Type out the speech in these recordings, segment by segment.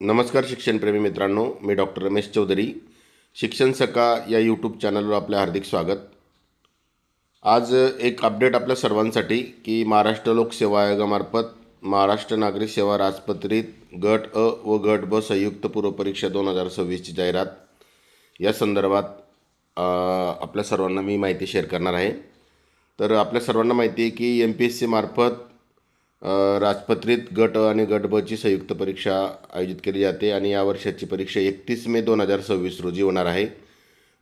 नमस्कार शिक्षणप्रेमी मित्रांनो मी डॉक्टर रमेश चौधरी. शिक्षण सका या यूट्यूब चॅनलवर आपले हार्दिक स्वागत. आज एक अपडेट आपल्या सर्वांसाठी की महाराष्ट्र लोकसेवा आयोगामार्फत महाराष्ट्र नागरिक सेवा राजपत्रित गट अ व गट ब संयुक्त पूर्वपरीक्षा दोन हजार सव्वीसची जाहिरात. या संदर्भात आपल्या सर्वांना मी माहिती शेअर करणार आहे. तर आपल्या सर्वांना माहिती आहे की एम पी एस सीमार्फत राजपत्रित गट आणि गट संयुक्त परीक्षा आयोजित केली जाते आणि या वर्षाची परीक्षा एकतीस मे दोन हजार सव्वीस रोजी होणार आहे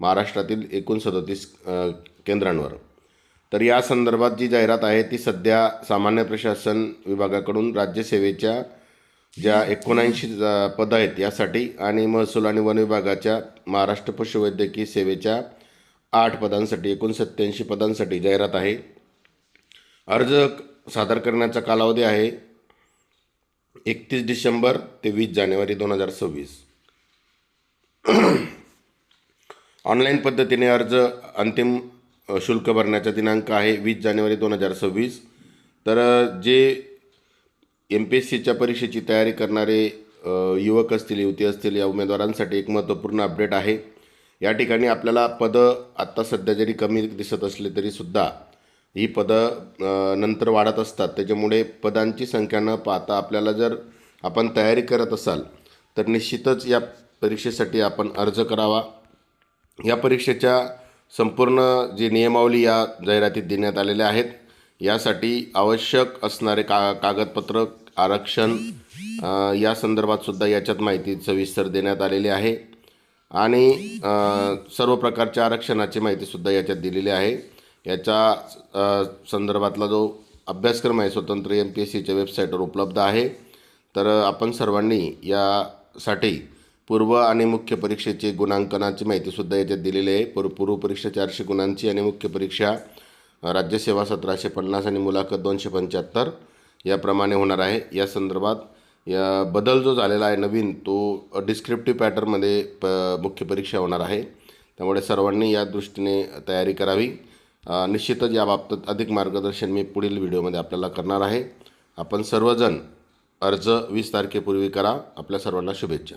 महाराष्ट्रातील एकूण सदतीस केंद्रांवर. तर या संदर्भात जी जाहिरात आहे ती सध्या सामान्य प्रशासन विभागाकडून राज्यसेवेच्या ज्या एकोणऐंशी पदं आहेत यासाठी आणि महसूल आणि वन विभागाच्या महाराष्ट्र पशुवैद्यकीय सेवेच्या आठ पदांसाठी एकूण सत्त्याऐंशी पदांसाठी जाहिरात आहे. अर्ज सादर करण्याचा कालावधी आहे एकतीस डिसेंबर ते वीस जानेवारी दोन हजार सव्वीस. ऑनलाईन पद्धतीने अर्ज अंतिम शुल्क भरण्याचा दिनांक आहे वीस जानेवारी दोन हजार सव्वीस. तर जे एम पी एस सीच्या परीक्षेची तयारी करणारे युवक असतील युवती असतील या उमेदवारांसाठी एक महत्त्वपूर्ण अपडेट आहे. या ठिकाणी आपल्याला पदं आत्ता सध्या जरी कमी दिसत असले तरीसुद्धा ही पदं नंतर वाढत असतात. त्याच्यामुळे पदांची संख्या न पाहता आपल्याला जर आपण तयारी करत असाल तर निश्चितच या परीक्षेसाठी आपण अर्ज करावा. या परीक्षेच्या संपूर्ण जी नियमावली या जाहिरातीत देण्यात आलेल्या आहेत यासाठी आवश्यक असणारे का कागदपत्र आरक्षण या संदर्भातसुद्धा याच्यात माहिती सविस्तर देण्यात आलेली आहे. आणि सर्व प्रकारच्या आरक्षणाची माहितीसुद्धा याच्यात दिलेली आहे. याच्या संदर्भातला जो अभ्यासक्रम आहे स्वतंत्र एम पी एस सीच्या वेबसाईटवर उपलब्ध आहे. तर आपण सर्वांनी यासाठी पूर्व आणि मुख्य परीक्षेची गुणांकनाची माहितीसुद्धा याच्यात दिलेली आहे. पूर्व पूर्व परीक्षा चारशे गुणांची आणि मुख्य परीक्षा राज्यसेवा सतराशे पन्नास आणि मुलाखत दोनशे पंच्याहत्तर याप्रमाणे होणार आहे. या संदर्भात या बदल जो झालेला आहे नवीन तो डिस्क्रिप्टिव्ह पॅटर्नमध्ये प मुख्य परीक्षा होणार आहे. त्यामुळे सर्वांनी या दृष्टीने तयारी करावी. निश्चितच याबाबतीत अधिक मार्गदर्शन मी पुढील व्हिडिओमध्ये आपल्याला करणार आहे. आपण सर्वजण अर्ज वीस तारखेपूर्वी करा. आपल्या सर्वांना शुभेच्छा.